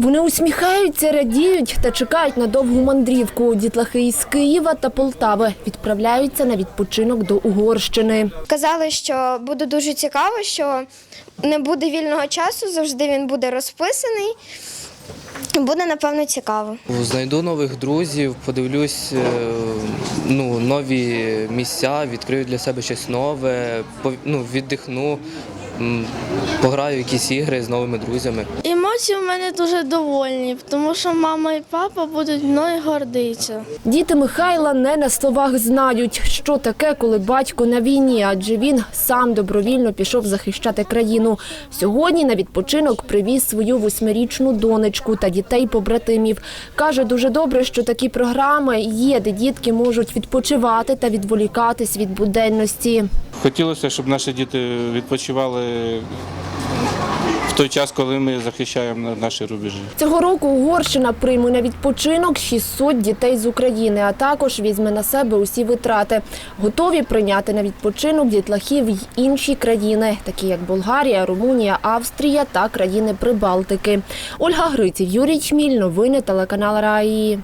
Вони усміхаються, радіють та чекають на довгу мандрівку. Дітлахи із Києва та Полтави відправляються на відпочинок до Угорщини. Казали, що буде дуже цікаво, що не буде вільного часу, завжди він буде розписаний. Буде, напевно, цікаво. Знайду нових друзів, подивлюсь е, ну, нові місця, відкрию для себе щось нове, ну, віддихну, пограю якісь ігри з новими друзями. Емоції в мене дуже довольні, тому що мама і папа будуть мною гордитися. Діти Михайла не на словах знають, що таке, коли батько на війні, адже він сам добровільно пішов захищати країну. Сьогодні на відпочинок привіз свою восьмирічну донечку та дітей-побратимів. Каже, дуже добре, що такі програми є, де дітки можуть відпочивати та відволікатись від буденності. Хотілося, щоб наші діти відпочивали в той час, коли ми захищаємо наші рубежі. Цього року Угорщина прийме на відпочинок 600 дітей з України, а також візьме на себе усі витрати. Готові прийняти на відпочинок дітлахів й інші країни, такі як Болгарія, Румунія, Австрія та країни Прибалтики. Ольга Гриців, Юрій Чміль, новини телеканал Раї.